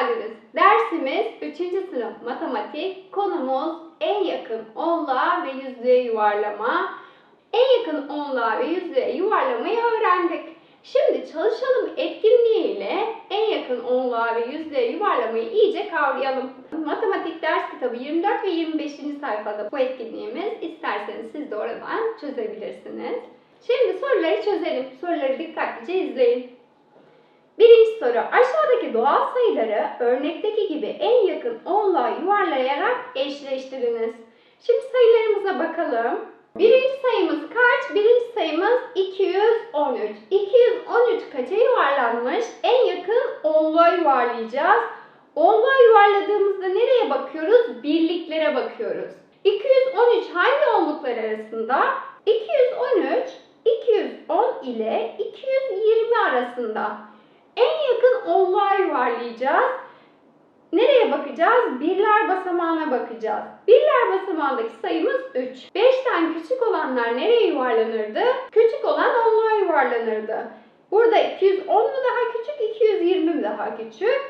geldiniz. Dersimiz 3. sınıf matematik. Konumuz en yakın onluğa ve yüzlüğe yuvarlama. En yakın onluğa ve yüzlüğe yuvarlamayı öğrendik. Şimdi çalışalım etkinliğiyle en yakın onluğa ve yüzlüğe yuvarlamayı iyice kavrayalım. Matematik ders kitabı 24 ve 25. sayfada bu etkinliğimiz. İsterseniz siz de oradan çözebilirsiniz. Şimdi soruları çözelim. Soruları dikkatlice izleyin. Birinci soru. Aşağıdaki doğal sayıları örnekteki gibi en yakın onluğa yuvarlayarak eşleştiriniz. Şimdi sayılarımıza bakalım. Birinci sayımız kaç? Birinci sayımız 213. 213 kaça yuvarlanmış? En yakın onluğa yuvarlayacağız. Onluğa yuvarladığımızda nereye bakıyoruz? Birliklere bakıyoruz. 213 hangi onluklar arasında? 213, 210 ile 220 arasında. En yakın onluğa yuvarlayacağız. Nereye bakacağız? Birler basamağına bakacağız. Birler basamağındaki sayımız 3. 5'ten küçük olanlar nereye yuvarlanırdı? Küçük olan onluğa yuvarlanırdı. Burada 210 mu daha küçük, 220 mi daha küçük?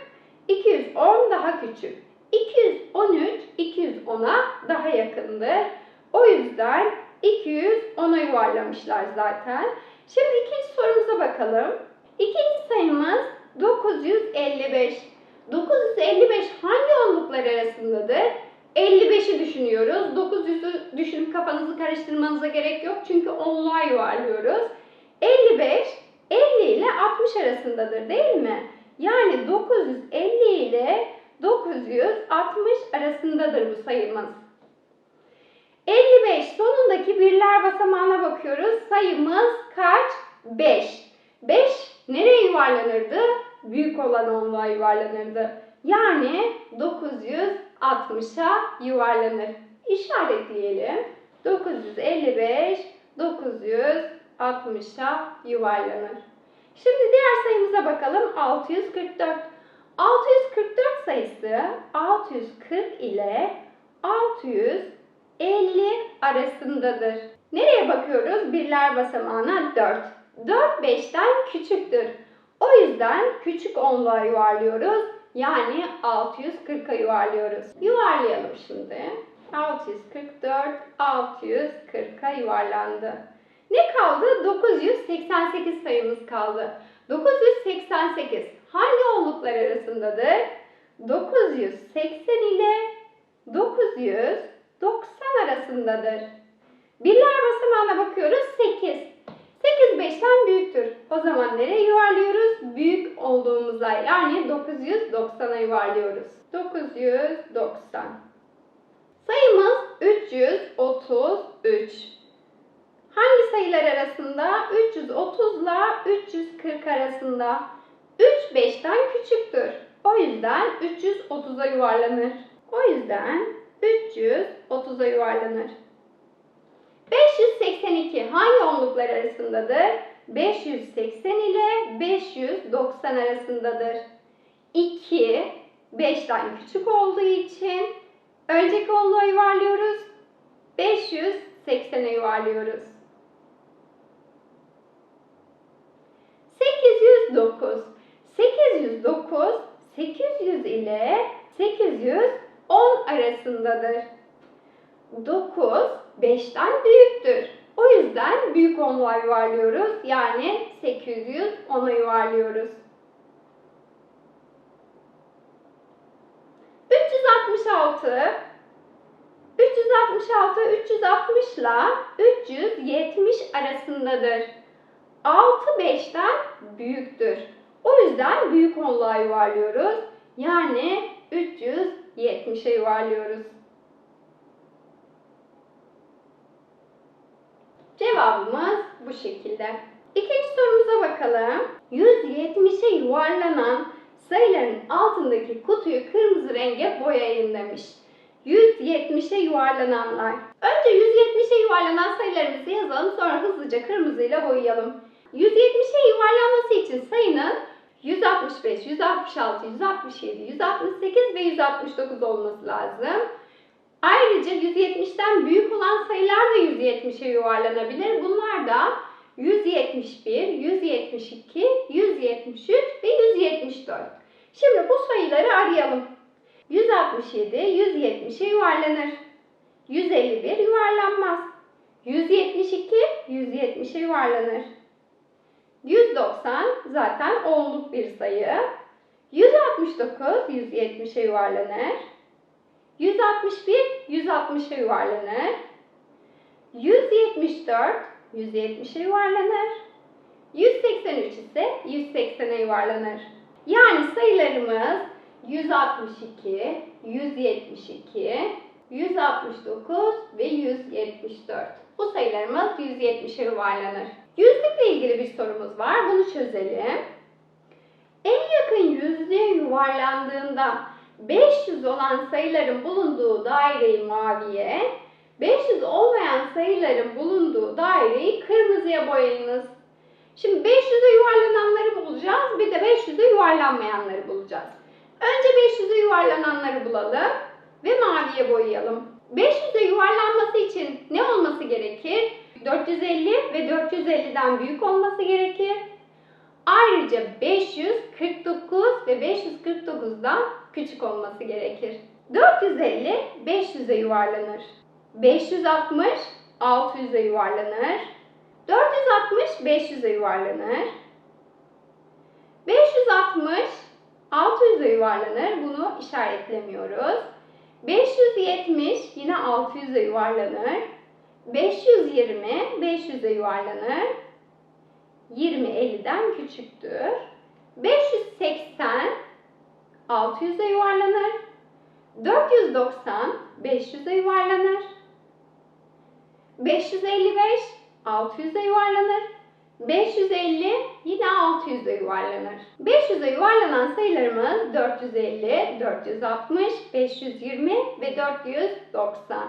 210 daha küçük. 213 210'a daha yakındır. O yüzden 210'a yuvarlamışlar zaten. Şimdi ikinci sorumuza bakalım. Sayımız 955. 955 hangi onluklar arasındadır? 55'i düşünüyoruz. 900'ü düşünüp kafanızı karıştırmanıza gerek yok çünkü onluğa yuvarlıyoruz. 55 50 ile 60 arasındadır değil mi? Yani 950 ile 960 arasındadır bu sayımız. 55 sonundaki birler basamağına bakıyoruz. Sayımız kaç? 5. 5 nereye yuvarlanırdı? Büyük olan onluğa yuvarlanırdı. Yani 960'a yuvarlanır. İşaretleyelim. 955 960'a yuvarlanır. Şimdi diğer sayımıza bakalım. 644. 644 sayısı 640 ile 650 arasındadır. Nereye bakıyoruz? Birler basamağına 4. 4 5'ten küçüktür. O yüzden küçük onluğa yuvarlıyoruz. Yani 640'a yuvarlıyoruz. Yuvarlayalım şimdi. 644 640'a yuvarlandı. Ne kaldı? 988 sayımız kaldı. 988 hangi onluklar arasındadır? 980 ile 990 arasındadır. Birler basamağına bakıyoruz 8. 8 5'ten büyüktür. O zaman nereye yuvarlıyoruz? Büyük olduğumuza yani 990'a yuvarlıyoruz. 990. Sayımız 333. Hangi sayılar arasında? 330 ile 340 arasında. 3 5'ten küçüktür. O yüzden 330'a yuvarlanır. O yüzden 330'a yuvarlanır. 582 hangi onluklar arasındadır? 580 ile 590 arasındadır. 2 5'ten küçük olduğu için önceki onluğa yuvarlıyoruz. 580'e yuvarlıyoruz. 809 809 800 ile 810 arasındadır. 9 5'ten büyüktür. O yüzden büyük onluğa yuvarlıyoruz. Yani 810'a yuvarlıyoruz. 366 366 360 ile 370 arasındadır. 6 5'ten büyüktür. O yüzden büyük onluğa yuvarlıyoruz. Yani 370'e yuvarlıyoruz. Cevabımız bu şekilde. İkinci sorumuza bakalım. 170'e yuvarlanan sayıların altındaki kutuyu kırmızı renge boyayın demiş. 170'e yuvarlananlar. Önce 170'e yuvarlanan sayılarımızı yazalım sonra hızlıca kırmızıyla boyayalım. 170'e yuvarlanması için sayının 165, 166, 167, 168 ve 169 olması lazım. Ayrıca 170'ten büyük olan sayılar da 170'e yuvarlanabilir. Bunlar da 171, 172, 173 ve 174. Şimdi bu sayıları arayalım. 167 170'e yuvarlanır. 151 yuvarlanmaz. 172 170'e yuvarlanır. 190 zaten onluk bir sayı. 169 170'e yuvarlanır. 161 160'a yuvarlanır. 174 170'e yuvarlanır. 183 ise 180'e yuvarlanır. Yani sayılarımız 162, 172, 169 ve 174. Bu sayılarımız 170'e yuvarlanır. Yüzlükle ilgili bir sorumuz var. Bunu çözelim. En yakın yüzlüğe yuvarlandığında 500 olan sayıların bulunduğu daireyi maviye, 500 olmayan sayıların bulunduğu daireyi kırmızıya boyayınız. Şimdi 500'e yuvarlananları bulacağız. Bir de 500'e yuvarlanmayanları bulacağız. Önce 500'e yuvarlananları bulalım ve maviye boyayalım. 500'e yuvarlanması için ne olması gerekir? 450 ve 450'den büyük olması gerekir. Ayrıca 549 ve 549'dan küçük olması gerekir. 450 500'e yuvarlanır. 560 600'e yuvarlanır. 460 500'e yuvarlanır. 560 600'e yuvarlanır. Bunu işaretlemiyoruz. 570 yine 600'e yuvarlanır. 520 500'e yuvarlanır. 20 50'den küçüktür. 580 600'e yuvarlanır. 490 500'e yuvarlanır. 555 600'e yuvarlanır. 550 yine 600'e yuvarlanır. 500'e yuvarlanan sayılarımız 450, 460, 520 ve 490.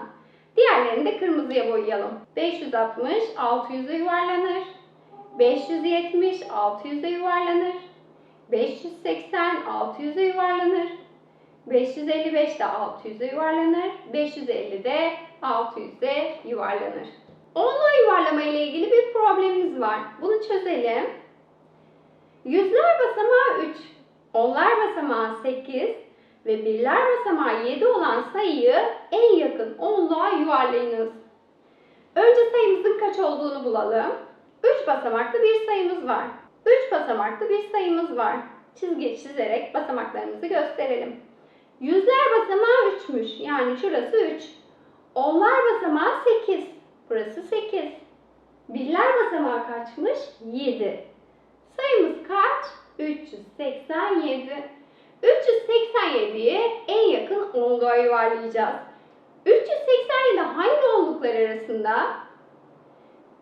Diğerlerini de kırmızıya boyayalım. 560 600'e yuvarlanır. 570 600'e yuvarlanır. 580 600'e yuvarlanır. 555 de 600'e yuvarlanır. 550 de 600'e yuvarlanır. Onluğa yuvarlama ile ilgili bir problemimiz var. Bunu çözelim. Yüzler basamağı 3, onlar basamağı 8 ve birler basamağı 7 olan sayıyı en yakın onluğa yuvarlayınız. Önce sayımızın kaç olduğunu bulalım. 3 basamaklı bir sayımız var. 3 basamaklı bir sayımız var. Çizgi çizerek basamaklarımızı gösterelim. Yüzler basamağı 3'müş. Yani şurası 3. Onlar basamağı 8. Burası 8. Birler basamağı kaçmış? 7. Sayımız kaç? 387. 387'yi en yakın onluğa yuvarlayacağız. 387 hangi onluklar arasında?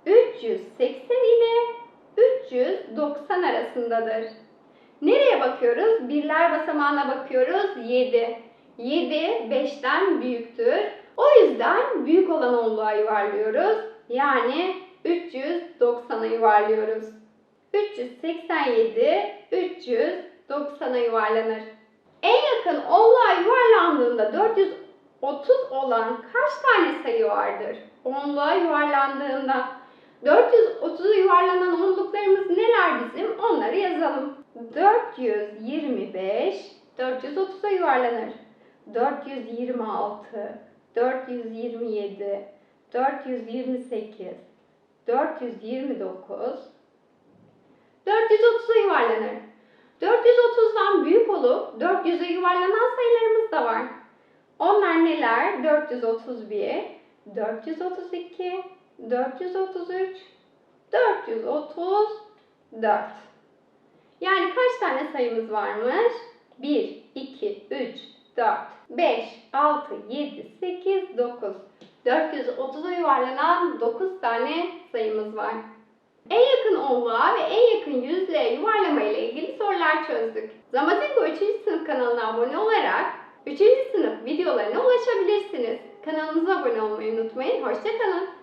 380 ile 390 arasındadır. Nereye bakıyoruz? Birler basamağına bakıyoruz. 7. 7 5'ten büyüktür. O yüzden büyük olan onluğa yuvarlıyoruz. Yani 390'a yuvarlıyoruz. 387 390'a yuvarlanır. En yakın onluğa yuvarlandığında 430 olan kaç tane sayı vardır? Onluğa yuvarlandığında 430'u yuvarlanan onluklarımız neler bizim? Onları yazalım. 425 430'a yuvarlanır. 426 427 428 429 430'a yuvarlanır. 430'dan büyük olup 400'e yuvarlanan sayılarımız da var. Onlar neler? 431, 432, 433, 434. Yani kaç tane sayımız varmış? 1, 2, 3, 4, 5, 6, 7, 8, 9. 430'a yuvarlanan 9 tane sayımız var. En yakın onluğa ve en yakın yüzlüğe yuvarlama ile ilgili sorular çözdük. Zamazingo 3. sınıf kanalına abone olarak 3. sınıf videolarına ulaşabilirsiniz. Kanalımıza abone olmayı unutmayın. Hoşçakalın.